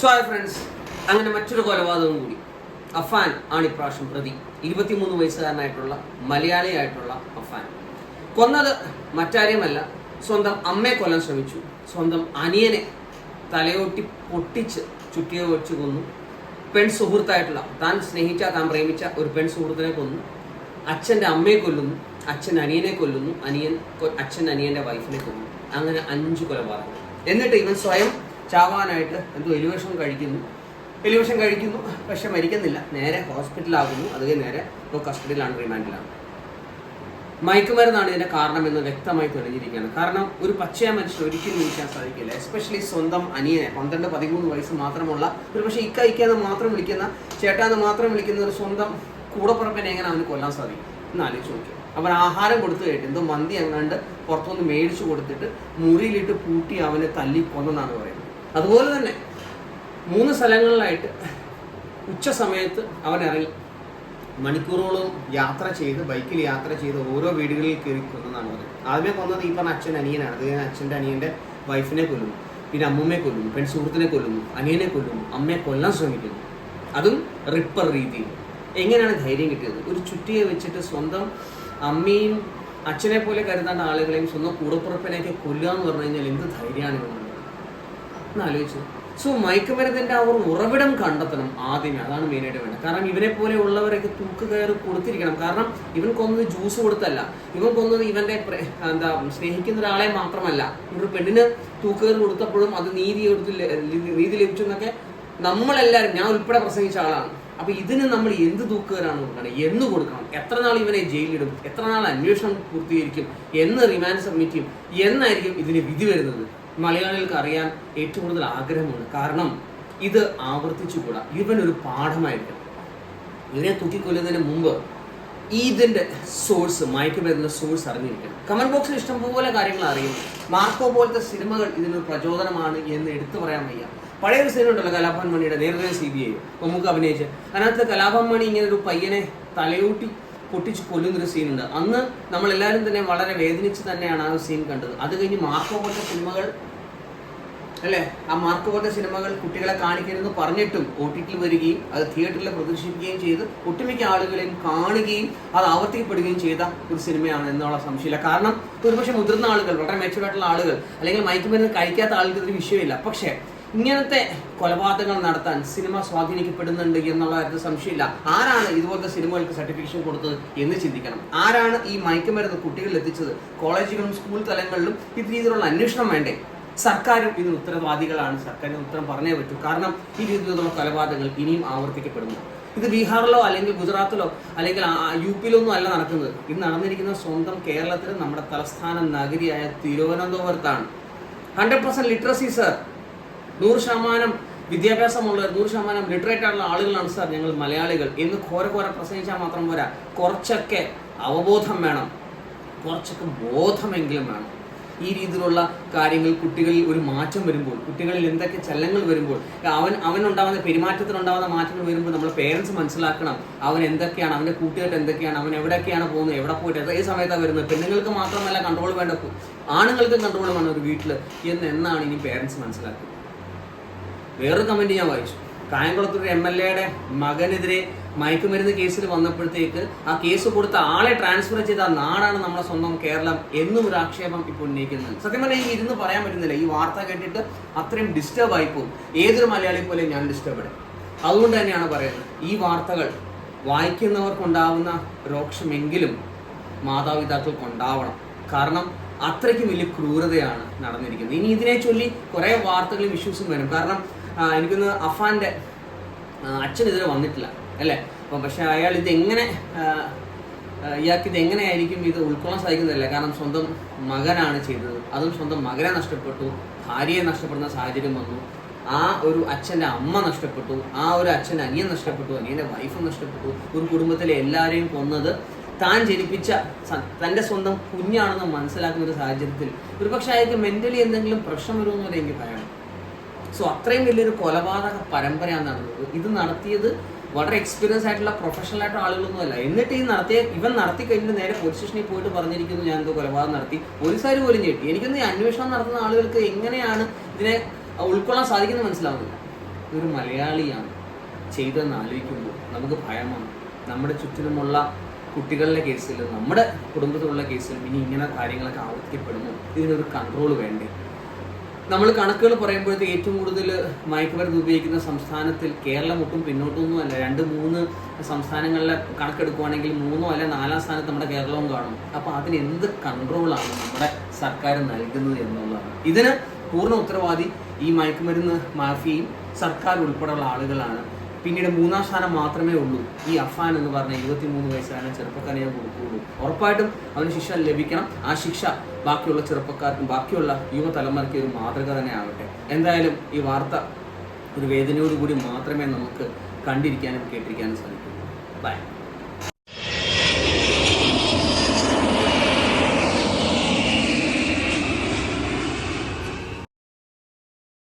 So friends അങ്ങനെ മറ്റൊരു കൊലപാതകം കൂടി. അഫാൻ ആണ് ഇപ്രാവശ്യം പ്രതി. ഇരുപത്തിമൂന്ന് വയസ്സുകാരനായിട്ടുള്ള മലയാളിയായിട്ടുള്ള അഫാൻ. കൊന്നത് മറ്റാരെയുമല്ല സ്വന്തം അമ്മയെ കൊല്ലാൻ ശ്രമിച്ചു. സ്വന്തം അനിയനെ തലയോട്ടി പൊട്ടിച്ച് ചുറ്റിയ വെച്ച് കൊന്നു. പെൺ സുഹൃത്തായിട്ടുള്ള താൻ സ്നേഹിച്ച താൻ പ്രേമിച്ച ഒരു പെൺ സുഹൃത്തിനെ കൊന്നു. അച്ഛന്റെ അമ്മയെ കൊല്ലുന്നു. അച്ഛൻ അനിയനെ കൊല്ലുന്നു. അനിയൻ അച്ഛൻ അനിയന്റെ വൈഫിനെ കൊല്ലുന്നു അങ്ങനെ അഞ്ച് കൊലപാതകങ്ങൾ. എന്നിട്ട് ഇവൻ സ്വയം ചാവാനായിട്ട് എന്തോ എലിവേഷൻ കഴിക്കുന്നു. എലിവേഷൻ കഴിക്കുന്നു പക്ഷെ മരിക്കുന്നില്ല. നേരെ ഹോസ്പിറ്റലാകുന്നു. അത് നേരെ ഇപ്പോൾ കസ്റ്റഡിയിലാണ് റിമാൻഡിലാണ്. മയക്കുമരുന്നാണ് ഇതിന്റെ കാരണമെന്ന് വ്യക്തമായി തെളിഞ്ഞിരിക്കുകയാണ്. കാരണം ഒരു പച്ചയ മനുഷ്യൻ ഒരിക്കലും വിളിക്കാൻ സാധിക്കില്ല. എസ്പെഷ്യലി സ്വന്തം അനിയനെ പന്ത്രണ്ട് പതിമൂന്ന് വയസ്സ് മാത്രമുള്ള ഒരു പക്ഷേ ഇക്ക ഇക്കാന്ന് മാത്രം വിളിക്കുന്ന ചേട്ടാന്ന് മാത്രം വിളിക്കുന്ന ഒരു സ്വന്തം കൂടപ്പുറപ്പിനെ എങ്ങനെ അവന് കൊല്ലാൻ സാധിക്കും? എന്ന് ആലോചിച്ച് അവൻ ആഹാരം കൊടുത്തു കഴിഞ്ഞു എന്തോ മന്തി അങ്ങാണ്ട് പുറത്തുനിന്ന് മേടിച്ചു കൊടുത്തിട്ട് മുറിയിലിട്ട് പൂട്ടി അവനെ തല്ലി കൊന്നെന്നാണ് പറയുന്നത്. അതുപോലെ തന്നെ മൂന്ന് സ്ഥലങ്ങളിലായിട്ട് ഉച്ച സമയത്ത് അവൻ ഇറങ്ങി. മണിക്കൂറുകളും യാത്ര ചെയ്ത് ബൈക്കിൽ യാത്ര ചെയ്ത് ഓരോ വീടുകളിൽ കയറി കൊന്നതാണ് പറയുന്നത് ആദ്യമേ കൊന്നത് ഈ പറഞ്ഞ അച്ഛൻ അനിയനാണ്. അത് അച്ഛന്റെ അനിയന്റെ വൈഫിനെ കൊല്ലുന്നു. പിന്നെ അമ്മൂമ്മയെ കൊല്ലുന്നു. പെൺ സുഹൃത്തിനെ കൊല്ലുന്നു. അനിയനെ കൊല്ലുന്നു. അമ്മയെ കൊല്ലാൻ ശ്രമിക്കുന്നു. അതും റിപ്പർ രീതിയിൽ. എങ്ങനെയാണ് ധൈര്യം കിട്ടിയത്? ഒരു ചുറ്റിയെ വെച്ചിട്ട് സ്വന്തം അമ്മയും അച്ഛനെ പോലെ കരുതാണ്ട ആളുകളെയും സ്വന്തം കൂടപ്പുറപ്പിനെയൊക്കെ കൊല്ലുക എന്ന് പറഞ്ഞു കഴിഞ്ഞാൽ എന്ത് ധൈര്യമാണ് ഒന്ന് ആലോചിച്ചു. സോ മയക്കുമരുന്നിന്റെ ആ ഒരു ഉറവിടം കണ്ടെത്തണം ആദ്യമേ. അതാണ് മെയിനായിട്ട് വേണ്ടത്. കാരണം ഇവനെ പോലെ ഉള്ളവരൊക്കെ തൂക്ക് കയറി കൊടുത്തിരിക്കണം. കാരണം ഇവൻ കൊന്നത് ജ്യൂസ് കൊടുത്തല്ല. ഇവൻ കൊന്നത് ഇവന്റെ എന്താ സ്നേഹിക്കുന്ന ഒരാളെ മാത്രമല്ല. ഒരു പെണ്ണിന് തൂക്ക് കയറി കൊടുത്തപ്പോഴും അത് നീതി കൊടുത്ത് നീതി ലഭിച്ചു എന്നൊക്കെ നമ്മളെല്ലാവരും ഞാൻ ഉൾപ്പെടെ പ്രസംഗിച്ച ആളാണ്. അപ്പൊ ഇതിന് നമ്മൾ എന്ത് തൂക്കുകയറാണ് കൊടുക്കണം? എന്ന് കൊടുക്കണം. എത്ര നാൾ ഇവനെ ജയിലിടും എത്ര നാൾ അന്വേഷണം പൂർത്തീകരിക്കും? എന്ന് റിമാൻഡ് സബ്മിറ്റ് ചെയ്യും? എന്നായിരിക്കും ഇതിന് വിധി വരുന്നത്? മലയാളികൾക്ക് അറിയാൻ ഏറ്റവും കൂടുതൽ ആഗ്രഹമാണ്. കാരണം ഇത് ആവർത്തിച്ചുകൂടാ. ഇവൻ ഒരു പാഠമായിരിക്കണം. ഇവനെ തൂക്കിക്കൊല്ലുന്നതിന് മുമ്പ് ഇതിന്റെ സോഴ്സ് മയക്കുമരുന്ന സോഴ്സ് അറിഞ്ഞിരിക്കണം. കമന്റ് ബോക്സിൽ ഇഷ്ടംപോലെ കാര്യങ്ങൾ അറിയും. മാർക്കോ പോലത്തെ സിനിമകൾ ഇതിനൊരു പ്രചോദനമാണ് എന്ന് എടുത്തു പറയാൻ വയ്യ. പഴയ ഒരു സിനിമ ഉണ്ടല്ലോ കലാഭവൻ മണിയുടെ. നേരത്തെ സി ബി ഐ നമുക്ക് അഭിനയിച്ച്. അതിനകത്ത് കലാഭവൻ മണി ഇങ്ങനെ ഒരു പയ്യനെ തലയൂട്ടി പൊട്ടിച്ച് കൊല്ലുന്നൊരു സീനുണ്ട് അന്ന് നമ്മളെല്ലാവരും തന്നെ വളരെ വേദനിച്ച് തന്നെയാണ് ആ സീൻ കണ്ടത്. അത് കഴിഞ്ഞ് മാർക്കോ പോലത്തെ സിനിമകൾ അല്ലേ? ആ മാർക്ക് പോലത്തെ സിനിമകൾ കുട്ടികളെ കാണിക്കരുതെന്ന് പറഞ്ഞിട്ടും ഒ ടി ടി വരികയും അത് തിയേറ്ററിൽ പ്രദർശിപ്പിക്കുകയും ചെയ്ത് ഒട്ടുമിക്ക ആളുകളെയും കാണുകയും അത് ആവർത്തിക്കപ്പെടുകയും ചെയ്ത ഒരു സിനിമയാണ് എന്നുള്ള സംശയമില്ല. കാരണം ഒരുപക്ഷെ മുതിർന്ന ആളുകൾ വളരെ മെച്ചൂർഡ് ആയിട്ടുള്ള ആളുകൾ അല്ലെങ്കിൽ മയക്കുമരുന്ന് കഴിക്കാത്ത ആളുകൾക്ക് ഇതൊരു വിഷയമില്ല. പക്ഷേ ഇങ്ങനത്തെ കൊലപാതകങ്ങൾ നടത്താൻ സിനിമ സ്വാധീനിക്കപ്പെടുന്നുണ്ട് എന്നുള്ള കാര്യത്തിൽ സംശയമില്ല. ആരാണ് ഇതുപോലത്തെ സിനിമകൾക്ക് സർട്ടിഫിക്കേഷൻ കൊടുത്തത് എന്ന് ചിന്തിക്കണം. ആരാണ് ഈ മയക്കുമരുന്ന് കുട്ടികളിൽ എത്തിച്ചത്? കോളേജുകളും സ്കൂൾ തലങ്ങളിലും ഇത് രീതിയിലുള്ള അന്വേഷണം വേണ്ടേ? സർക്കാരും ഇതിന് ഉത്തരവാദികളാണ്. സർക്കാരിന് ഉത്തരം പറഞ്ഞേ പറ്റൂ. കാരണം ഈ രീതിയിലുള്ള കൊലപാതകങ്ങൾ ഇനിയും ആവർത്തിക്കപ്പെടുന്നു. ഇത് ബീഹാറിലോ അല്ലെങ്കിൽ ഗുജറാത്തിലോ അല്ലെങ്കിൽ യു പിയിലോ ഒന്നും അല്ല നടക്കുന്നത്. ഇത് നടന്നിരിക്കുന്ന സ്വന്തം കേരളത്തിൽ നമ്മുടെ തലസ്ഥാന നഗരിയായ തിരുവനന്തപുരത്താണ്. ഹൺഡ്രഡ് പെർസെന്റ് ലിറ്ററസി സർ നൂറ് ശതമാനം വിദ്യാഭ്യാസമുള്ളവർ നൂറ് ശതമാനം ലിറ്ററേറ്റ് ആയിട്ടുള്ള ആളുകളാണ് സാർ ഞങ്ങൾ മലയാളികൾ. എന്ന് ഘോര ഘോര പ്രസംഗിച്ചാൽ മാത്രം പോരാ. കുറച്ചൊക്കെ അവബോധം വേണം. കുറച്ചൊക്കെ ബോധമെങ്കിലും വേണം. ഈ രീതിയിലുള്ള കാര്യങ്ങൾ കുട്ടികളിൽ ഒരു മാറ്റം വരുമ്പോൾ കുട്ടികളിൽ എന്തൊക്കെ ചലനങ്ങൾ വരുമ്പോൾ അവൻ അവനുണ്ടാകുന്ന പെരുമാറ്റത്തിനുണ്ടാകുന്ന മാറ്റങ്ങൾ വരുമ്പോൾ നമ്മൾ പേരൻസ് മനസ്സിലാക്കണം. അവൻ എന്തൊക്കെയാണ് അവന്റെ കൂട്ടുകാർ എന്തൊക്കെയാണ് അവൻ എവിടെയൊക്കെയാണ് പോകുന്നത് എവിടെ പോയിട്ട് ഏത് സമയത്താണ് വരുന്നത്. പെണ്ണുങ്ങൾക്ക് മാത്രമല്ല കൺട്രോൾ വേണ്ട ആണുങ്ങൾക്കും കൺട്രോൾ വേണം ഒരു വീട്ടിൽ എന്ന് എന്നാണ് ഇനി പേരൻസ് മനസ്സിലാക്കുന്നത്. വേറൊരു കമന്റ് ഞാൻ വായിച്ചു. കായംകുളത്തൊരു എം എൽ എയുടെ മകനെതിരെ മയക്കുമരുന്ന് കേസിൽ വന്നപ്പോഴത്തേക്ക് ആ കേസ് കൊടുത്ത ആളെ ട്രാൻസ്ഫർ ചെയ്ത നാടാണ് നമ്മുടെ സ്വന്തം കേരളം എന്നും ഒരു ആക്ഷേപം ഇപ്പോൾ ഉന്നയിക്കുന്നത് സത്യം പറഞ്ഞാൽ ഇരുന്ന് പറയാൻ പറ്റുന്നില്ല. ഈ വാർത്ത കേട്ടിട്ട് അത്രയും ഡിസ്റ്റർബ് ആയി പോകും. ഏതൊരു മലയാളി പോലെ ഞാൻ ഡിസ്റ്റർബ് അതുകൊണ്ട് തന്നെയാണ് പറയുന്നത്. ഈ വാർത്തകൾ വായിക്കുന്നവർക്കുണ്ടാവുന്ന രോക്ഷമെങ്കിലും മാതാപിതാക്കൾക്ക് ഉണ്ടാവണം കാരണം അത്രയ്ക്കും വലിയ ക്രൂരതയാണ് നടന്നിരിക്കുന്നത്. ഇനി ഇതിനെ ചൊല്ലി കുറേ വാർത്തകളും ഇഷ്യൂസും വരും. കാരണം എനിക്കൊന്ന് അഫാന്റെ അച്ഛൻ ഇതുവരെ വന്നിട്ടില്ല അല്ലേ? അപ്പം പക്ഷെ അയാൾ ഇത് എങ്ങനെ ഇയാൾക്ക് ഇത് എങ്ങനെയായിരിക്കും ഇത് ഉൾക്കൊള്ളാൻ സാധിക്കുന്നില്ല കാരണം സ്വന്തം മകനാണ് ചെയ്തത്. അതും സ്വന്തം മകനെ നഷ്ടപ്പെട്ടു ഭാര്യയെ നഷ്ടപ്പെടുന്ന സാഹചര്യം വന്നു. ആ ഒരു അച്ഛന്റെ അമ്മ നഷ്ടപ്പെട്ടു ആ ഒരു അച്ഛന്റെ അനിയൻ നഷ്ടപ്പെട്ടു അനിയന്റെ വൈഫ് നഷ്ടപ്പെട്ടു. ഒരു കുടുംബത്തിലെ എല്ലാവരെയും കൊന്നത് താൻ ജനിപ്പിച്ച തന്റെ സ്വന്തം കുഞ്ഞാണെന്ന് മനസ്സിലാക്കുന്ന ഒരു സാഹചര്യത്തിൽ. ഒരുപക്ഷെ അയാൾക്ക് മെന്റലി എന്തെങ്കിലും പ്രശ്നം വരുമെന്നല്ല എനിക്ക് പറയണം സോ അത്രയും വലിയൊരു കൊലപാതക പരമ്പരയാണ് നടന്നത്. ഇത് നടത്തിയത് വളരെ എക്സ്പീരിയൻസ് ആയിട്ടുള്ള പ്രൊഫഷണൽ ആയിട്ടുള്ള ആളുകളൊന്നുമല്ല. എന്നിട്ട് ഈ നടത്തിയ ഇവൻ നടത്തി കഴിഞ്ഞിട്ട് നേരെ പോലീസ് സ്റ്റേഷനിൽ പോയിട്ട് പറഞ്ഞിരിക്കുന്നു ഞാൻ എന്തോ കൊലപാതകം നടത്തി. പോലീസുകാർ പോലും ഞെട്ടി. എനിക്കൊന്ന് ഈ അന്വേഷണം നടത്തുന്ന ആളുകൾക്ക് എങ്ങനെയാണ് ഇതിനെ ഉൾക്കൊള്ളാൻ സാധിക്കുന്നത് മനസ്സിലാവുന്നില്ല. ഒരു മലയാളിയാണ് ചെയ്തതെന്ന് ആലോചിക്കുമ്പോൾ നമുക്ക് ഭയമാണ്. നമ്മുടെ ചുറ്റിലുമുള്ള കുട്ടികളുടെ കേസിൽ നമ്മുടെ കുടുംബത്തിലുള്ള കേസിൽ ഇനി ഇങ്ങനെ കാര്യങ്ങളൊക്കെ ആവർത്തിക്കപ്പെടുന്നു ഇതിനൊരു കൺട്രോൾ വേണ്ടേ? നമ്മൾ കണക്കുകൾ പറയുമ്പോഴത്തെ ഏറ്റവും കൂടുതൽ മയക്കുമരുന്ന് ഉപയോഗിക്കുന്ന സംസ്ഥാനത്തിൽ കേരളം ഒട്ടും പിന്നോട്ടൊന്നും അല്ല. രണ്ട് മൂന്ന് സംസ്ഥാനങ്ങളിലെ കണക്കെടുക്കുവാണെങ്കിൽ മൂന്നോ അല്ല നാലാം സ്ഥാനത്ത് നമ്മുടെ കേരളവും കാണും. അപ്പോൾ അതിന് എന്ത് കൺട്രോളാണ് നമ്മുടെ സർക്കാർ നൽകുന്നത് എന്നുള്ളതാണ് ഇതിന് പൂർണ ഉത്തരവാദി ഈ മയക്കുമരുന്ന് മാഫിയയും സർക്കാർ ഉൾപ്പെടെയുള്ള ആളുകളാണ്. പിന്നീട് മൂന്നാം സ്ഥാനം മാത്രമേ ഉള്ളൂ. ഈ അഫാൻ എന്ന് പറഞ്ഞ ഇരുപത്തിമൂന്ന് വയസ്സായ ചെറുപ്പക്കാരനെ ഞാൻ കൊടുക്കുകയുള്ളൂ ഉറപ്പായിട്ടും അവന് ശിക്ഷ ലഭിക്കണം. ആ ശിക്ഷ ബാക്കിയുള്ള ചെറുപ്പക്കാർക്കും ബാക്കിയുള്ള യുവതലമുറയ്ക്ക് ഒരു മാതൃക തന്നെ ആവട്ടെ എന്തായാലും ഈ വാർത്ത ഒരു വേദനയോടുകൂടി മാത്രമേ നമുക്ക് കണ്ടിരിക്കാനും കേട്ടിരിക്കാനും സാധിക്കൂ. ബൈ